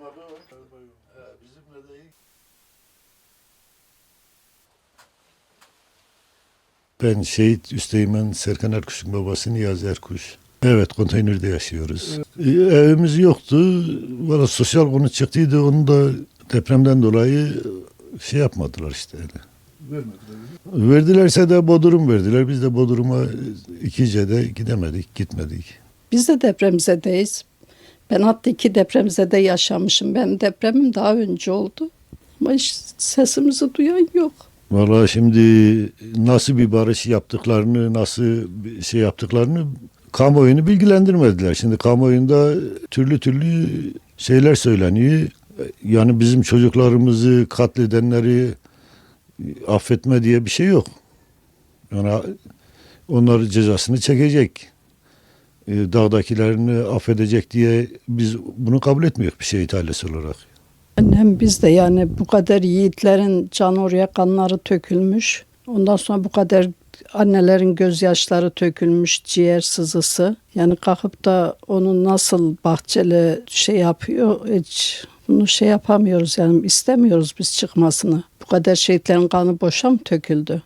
kaymakı var. He, bizimle de iyi. Ben şehit Üsteğmen Serkan Erkuş'un babası Niyazi Erkuş. Evet konteynerde yaşıyoruz. Ee, Evimiz yoktu. Valla sosyal konu çıktıydı. Onu da depremden dolayı şey yapmadılar işte. Verdilerse de Bodrum verdiler. Biz de Bodrum'a ikice gidemedik, gitmedik. Biz de depremizedeyiz. Ben hatta iki depremizede yaşamışım. Benim depremim daha önce oldu. Ama hiç sesimizi duyan yok. Valla şimdi nasıl bir barış yaptıklarını, nasıl bir şey yaptıklarını kamuoyunu bilgilendirmediler. Şimdi kamuoyunda türlü türlü şeyler söyleniyor. Yani bizim çocuklarımızı katledenleri affetme diye bir şey yok. Yani onlar cezasını çekecek. E, Dağdakilerini affedecek diye biz bunu kabul etmiyoruz bir şehit ailesi olarak. Annem biz de yani bu kadar yiğitlerin can oraya kanları tökülmüş. Ondan sonra bu kadar annelerin gözyaşları tökülmüş, ciğer sızısı. Yani kalkıp da onu nasıl bahçeli şey yapıyor hiç bunu şey yapamıyoruz yani istemiyoruz biz çıkmasını. Bu kadar şehitlerin kanı boşa mı töküldü?